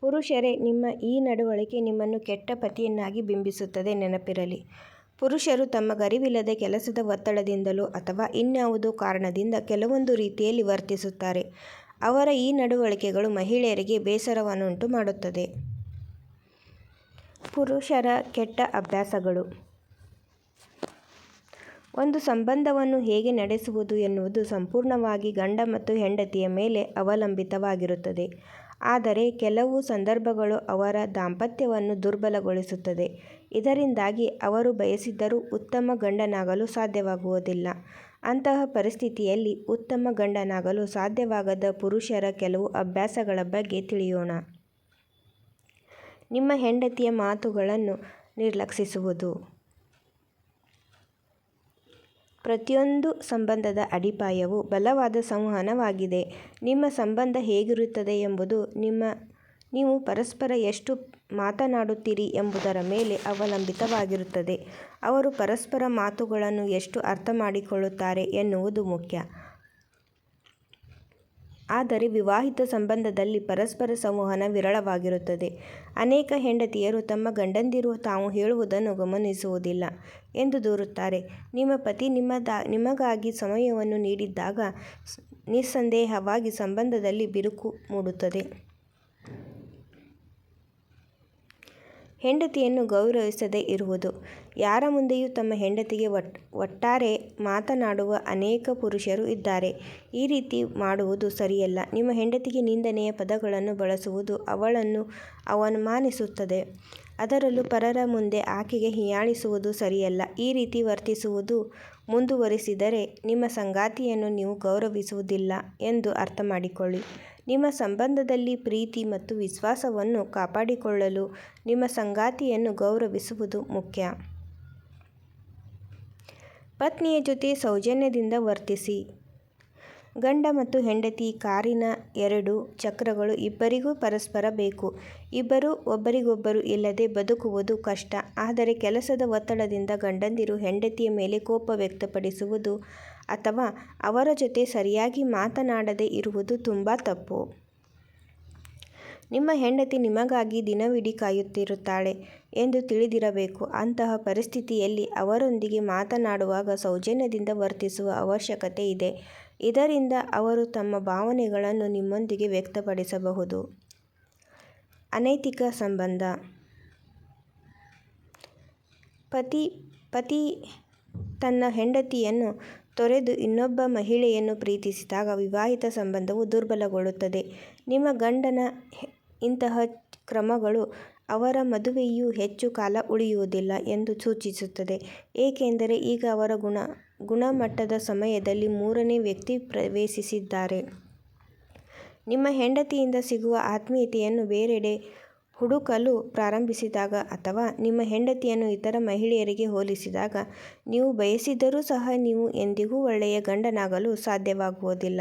ಪುರುಷರೇ, ನಿಮ್ಮ ಈ ನಡವಳಿಕೆ ನಿಮ್ಮನ್ನು ಕೆಟ್ಟ ಪತಿಯನ್ನಾಗಿ ಬಿಂಬಿಸುತ್ತದೆ ನೆನಪಿರಲಿ. ಪುರುಷರು ತಮ್ಮ ಗರಿವಿಲ್ಲದೆ ಕೆಲಸದ ಒತ್ತಡದಿಂದಲೋ ಅಥವಾ ಇನ್ಯಾವುದೋ ಕಾರಣದಿಂದ ಕೆಲವೊಂದು ರೀತಿಯಲ್ಲಿ ವರ್ತಿಸುತ್ತಾರೆ. ಅವರ ಈ ನಡವಳಿಕೆಗಳು ಮಹಿಳೆಯರಿಗೆ ಬೇಸರವನ್ನುಂಟು ಮಾಡುತ್ತದೆ. ಪುರುಷರ ಕೆಟ್ಟ ಅಭ್ಯಾಸಗಳು. ಒಂದು ಸಂಬಂಧವನ್ನು ಹೇಗೆ ನಡೆಸುವುದು ಎನ್ನುವುದು ಸಂಪೂರ್ಣವಾಗಿ ಗಂಡ ಮತ್ತು ಹೆಂಡತಿಯ ಮೇಲೆ ಅವಲಂಬಿತವಾಗಿರುತ್ತದೆ. ಆದರೆ ಕೆಲವು ಸಂದರ್ಭಗಳು ಅವರ ದಾಂಪತ್ಯವನ್ನು ದುರ್ಬಲಗೊಳಿಸುತ್ತದೆ. ಇದರಿಂದಾಗಿ ಅವರು ಬಯಸಿದ್ದರೂ ಉತ್ತಮ ಗಂಡನಾಗಲು ಸಾಧ್ಯವಾಗುವುದಿಲ್ಲ. ಅಂತಹ ಪರಿಸ್ಥಿತಿಯಲ್ಲಿ ಉತ್ತಮ ಗಂಡನಾಗಲು ಸಾಧ್ಯವಾಗದ ಪುರುಷರ ಕೆಲವು ಅಭ್ಯಾಸಗಳ ಬಗ್ಗೆ ತಿಳಿಯೋಣ. ನಿಮ್ಮ ಹೆಂಡತಿಯ ಮಾತುಗಳನ್ನು ನಿರ್ಲಕ್ಷಿಸುವುದು. ಪ್ರತಿಯೊಂದು ಸಂಬಂಧದ ಅಡಿಪಾಯವು ಬಲವಾದ ಸಂವಹನವಾಗಿದೆ. ನಿಮ್ಮ ಸಂಬಂಧ ಹೇಗಿರುತ್ತದೆ ಎಂಬುದು ನೀವು ಪರಸ್ಪರ ಎಷ್ಟು ಮಾತನಾಡುತ್ತೀರಿ ಎಂಬುದರ ಮೇಲೆ ಅವಲಂಬಿತವಾಗಿರುತ್ತದೆ. ಅವರು ಪರಸ್ಪರ ಮಾತುಗಳನ್ನು ಎಷ್ಟು ಅರ್ಥಮಾಡಿಕೊಳ್ಳುತ್ತಾರೆ ಎನ್ನುವುದು ಮುಖ್ಯ. ಆದರೆ ವಿವಾಹಿತ ಸಂಬಂಧದಲ್ಲಿ ಪರಸ್ಪರ ಸಂವಹನ ವಿರಳವಾಗಿರುತ್ತದೆ. ಅನೇಕ ಹೆಂಡತಿಯರು ತಮ್ಮ ಗಂಡಂದಿರು ತಾವು ಹೇಳುವುದನ್ನು ಗಮನಿಸುವುದಿಲ್ಲ ಎಂದು ದೂರುತ್ತಾರೆ. ನಿಮ್ಮ ಪತಿ ನಿಮಗಾಗಿ ಸಮಯವನ್ನು ನೀಡಿದಾಗ ನಿಸ್ಸಂದೇಹವಾಗಿ ಸಂಬಂಧದಲ್ಲಿ ಬಿರುಕು ಮೂಡುತ್ತದೆ. ಹೆಂಡತಿಯನ್ನು ಗೌರವಿಸದೇ ಇರುವುದು. ಯಾರ ಮುಂದೆಯೂ ತಮ್ಮ ಹೆಂಡತಿಗೆ ಒಟ್ಟಾರೆ ಮಾತನಾಡುವ ಅನೇಕ ಪುರುಷರು ಇದ್ದಾರೆ. ಈ ರೀತಿ ಮಾಡುವುದು ಸರಿಯಲ್ಲ. ನಿಮ್ಮ ಹೆಂಡತಿಗೆ ನಿಂದನೆಯ ಪದಗಳನ್ನು ಬಳಸುವುದು ಅವಳನ್ನು ಅವಮಾನಿಸುತ್ತದೆ. ಅದರಲ್ಲೂ ಪರರ ಮುಂದೆ ಆಕೆಗೆ ಹೀಯಾಳಿಸುವುದು ಸರಿಯಲ್ಲ. ಈ ರೀತಿ ವರ್ತಿಸುವುದು ಮುಂದುವರಿಸಿದರೆ ನಿಮ್ಮ ಸಂಗಾತಿಯನ್ನು ನೀವು ಗೌರವಿಸುವುದಿಲ್ಲ ಎಂದು ಅರ್ಥಮಾಡಿಕೊಳ್ಳಿ. ನಿಮ್ಮ ಸಂಬಂಧದಲ್ಲಿ ಪ್ರೀತಿ ಮತ್ತು ವಿಶ್ವಾಸವನ್ನು ಕಾಪಾಡಿಕೊಳ್ಳಲು ನಿಮ್ಮ ಸಂಗಾತಿಯನ್ನು ಗೌರವಿಸುವುದು ಮುಖ್ಯ. ಪತ್ನಿಯ ಜೊತೆ ಸೌಜನ್ಯದಿಂದ ವರ್ತಿಸಿ. ಗಂಡ ಮತ್ತು ಹೆಂಡತಿ ಕಾರಿನ ಎರಡು ಚಕ್ರಗಳು ಇಬ್ಬರಿಗೂ ಪರಸ್ಪರ ಬೇಕು. ಇಬ್ಬರೂ ಒಬ್ಬರಿಗೊಬ್ಬರು ಇಲ್ಲದೆ ಬದುಕುವುದು ಕಷ್ಟ. ಆದರೆ ಕೆಲಸದ ಒತ್ತಡದಿಂದ ಗಂಡಂದಿರು ಹೆಂಡತಿಯ ಮೇಲೆ ಕೋಪ ವ್ಯಕ್ತಪಡಿಸುವುದು ಅಥವಾ ಅವರ ಜೊತೆ ಸರಿಯಾಗಿ ಮಾತನಾಡದೆ ಇರುವುದು ತುಂಬಾ ತಪ್ಪು. ನಿಮ್ಮ ಹೆಂಡತಿ ನಿಮಗಾಗಿ ದಿನವಿಡೀ ಕಾಯುತ್ತಿರುತ್ತಾಳೆ ಎಂದು ತಿಳಿದಿರಬೇಕು. ಅಂತಹ ಪರಿಸ್ಥಿತಿಯಲ್ಲಿ ಅವರೊಂದಿಗೆ ಮಾತನಾಡುವಾಗ ಸೌಜನ್ಯದಿಂದ ವರ್ತಿಸುವ ಅವಶ್ಯಕತೆ ಇದೆ. ಇದರಿಂದ ಅವರು ತಮ್ಮ ಭಾವನೆಗಳನ್ನು ನಿಮ್ಮೊಂದಿಗೆ ವ್ಯಕ್ತಪಡಿಸಬಹುದು. ಅನೈತಿಕ ಸಂಬಂಧ. ಪತಿ ತನ್ನ ಹೆಂಡತಿಯನ್ನು ತೊರೆದು ಇನ್ನೊಬ್ಬ ಮಹಿಳೆಯನ್ನು ಪ್ರೀತಿಸಿದಾಗ ವಿವಾಹಿತ ಸಂಬಂಧವು ದುರ್ಬಲಗೊಳ್ಳುತ್ತದೆ. ನಿಮ್ಮ ಗಂಡನ ಇಂತಹ ಕ್ರಮಗಳು ಅವರ ಮದುವೆಯು ಹೆಚ್ಚು ಕಾಲ ಉಳಿಯುವುದಿಲ್ಲ ಎಂದು ಸೂಚಿಸುತ್ತದೆ. ಏಕೆಂದರೆ ಈಗ ಅವರ ಗುಣ, ಗುಣಮಟ್ಟದ ಸಮಯದಲ್ಲಿ ಮೂರನೇ ವ್ಯಕ್ತಿ ಪ್ರವೇಶಿಸಿದ್ದಾರೆ. ನಿಮ್ಮ ಹೆಂಡತಿಯಿಂದ ಸಿಗುವ ಆತ್ಮೀಯತೆಯನ್ನು ಬೇರೆಡೆ ಹುಡುಕಲು ಪ್ರಾರಂಭಿಸಿದಾಗ ಅಥವಾ ನಿಮ್ಮ ಹೆಂಡತಿಯನ್ನು ಇತರ ಮಹಿಳೆಯರಿಗೆ ಹೋಲಿಸಿದಾಗ ನೀವು ಬಯಸಿದರೂ ಸಹ ನೀವು ಎಂದಿಗೂ ಒಳ್ಳೆಯ ಗಂಡನಾಗಲು ಸಾಧ್ಯವಾಗುವುದಿಲ್ಲ.